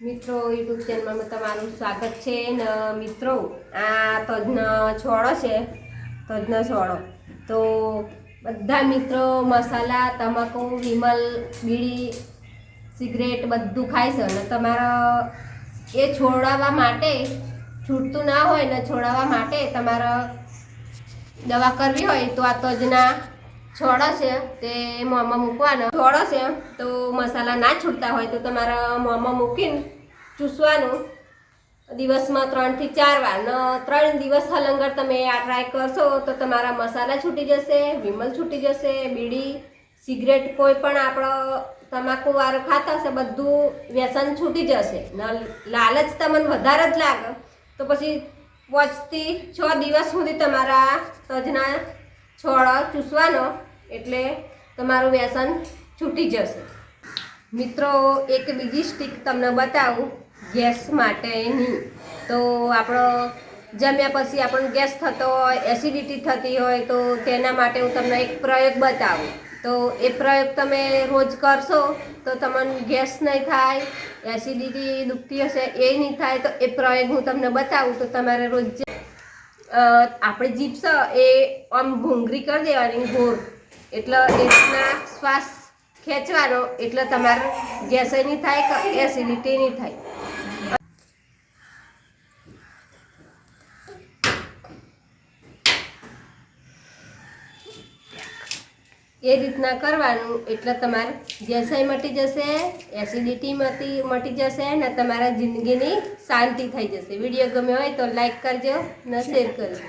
મિત્રો યુટ્યુબ ચેનલમાં તમારું સ્વાગત છે ને, મિત્રો, આ તજનો છોડો છે તજનો છોડો. તો બધા મિત્રો, મસાલા, તમાકુ, વિમલ, બીડી, સિગરેટ બધું ખાય છે અને તમારા એ છોડાવવા માટે, છૂટતું ના હોય ને છોડાવવા માટે તમારે દવા કરવી હોય તો આ તજના છોડો છે તે મોંમાં મૂકવાનો. છોડો છે તો મસાલા ના છૂટતા હોય તો તમારા મોંમાં મૂકીને ચૂસવાનું. દિવસમાં ત્રણથી ચાર વાર. ને, ત્રણ દિવસ હલંગર તમે આ ટ્રાય કરશો તો તમારા મસાલા છૂટી જશે, વિમલ છૂટી જશે, બીડી, સિગરેટ કોઈ પણ આપણો તમાકુ વાળું ખાતા હશે, બધું વ્યસન છૂટી જશે. ને લાલચ તમને વધારે જ લાગે. તો પછી પાંચથી છ દિવસ સુધી તમારા તજના છોડ ચૂસવાનો એટલે તમારું વ્યસન છૂટી જશે. મિત્રો, એક બીજી સ્ટીક તમને બતાવું, ગેસ માટેની તો આપણો જમ્યા પછી આપણને ગેસ થતો હોય એસિડિટી થતી હોય, તો તેના માટે હું તમને એક પ્રયોગ બતાવું. તો એ પ્રયોગ તમે રોજ કરશો, તો તમને ગેસ નહીં થાય એસિડિટી દુખતી હશે, એ નહીં થાય, તો એ પ્રયોગ હું તમને બતાવું, તો તમારે રોજ આપણે જીભ એ આમ ભૂંગરી કરી દેવાની ગોળ. એટલે એ રીતના શ્વાસ ખેંચવાનો, એટલે તમારે ગેસ નહીં થાય કે એસિડિટી નહીં થાય. એ રીતના કરવાનું. એટલે તમારે ગેસાઈ મટી જશે એસિડિટી મટી મટી જશે અને તમારા જિંદગીની શાંતિ થઈ જશે. વીડિયો ગમ્યો હોય તો લાઈક કરજો ને શેર કરજો.